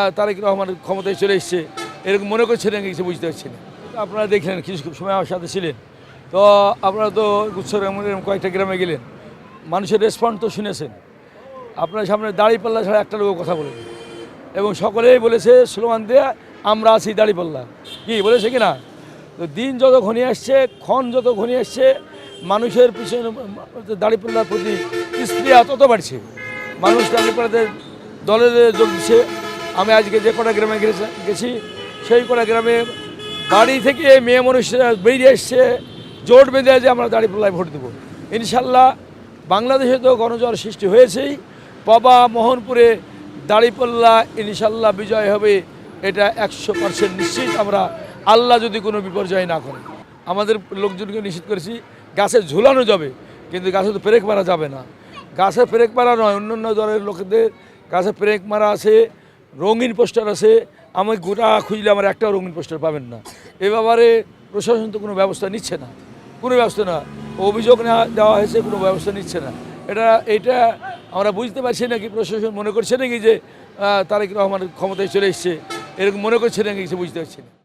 তারেক রহমান ক্ষমতায় চলে এসছে। এরকম মনে করছেন নাকি কিছু বুঝতে পারছি না। আপনারা দেখলেন, কিছু সময় আমার সাথে ছিলেন। তো আপনারা তো গুচ্ছর এরকম কয়েকটা গ্রামে গেলেন। মানুষের রেসপন্স তো শুনেছেন। আপনার সামনে দাড়িপাল্লা ছাড়া একটা লোক কথা বলেন। এবং সকলেই বলেছে স্লোগান দিয়ে আমরা আছি দাড়িপাল্লা। কি, বলেছে কি না? তো দিন যত ঘনিয়ে আসছে, ক্ষণ যত ঘনিয়ে আসছে, মানুষের পিছনে দাড়িপাল্লার প্রতি স্প্রিয়া তত বাড়ছে। মানুষ দাড়িপাল্লাদের দলে যোগ দিচ্ছে। আমি আজকে যে কটা গ্রামে গেছে- সেই কটা গ্রামে বাড়ি থেকে মেয়ে মানুষরা বেরিয়ে এসছে, জোট বেঁধে যে আমরা দাড়িপাল্লায় ভোট দেবো। ইনশাল্লাহ বাংলাদেশে তো গণজোয়ার সৃষ্টি হয়েছেই, বাবা মোহনপুরে দাড়িপাল্লা ইনশাল্লাহ বিজয় হবে, এটা একশো পার্সেন্ট নিশ্চিত আমরা আল্লাহ যদি কোনো বিপর্যয় না করে। আমাদের লোকজনকে নিশ্চিত করেছি, গাছে ঝুলানো যাবে, কিন্তু গাছে তো পেরেক মারা যাবে না। গাছে পেরেক মারা নয় অন্য অন্য দলের লোকেদের গাছে পেরেক মারা আছে রঙিন পোস্টার আছে। আমি গোটা খুঁজলে আমার একটাও রঙিন পোস্টার পাবেন না। এ ব্যাপারে প্রশাসন তো কোনো ব্যবস্থা নিচ্ছে না। কোনো ব্যবস্থা না। অভিযোগ না দেওয়া হয়েছে, কোনো ব্যবস্থা নিচ্ছে না। এটা এটা আমরা বুঝতে পারছি নাকি প্রশাসন মনে করছে নাকি যে তারেক রহমান ক্ষমতায় চলে এসছে। এরকম মনে করছে নাকি কিছু বুঝতে পারছি না।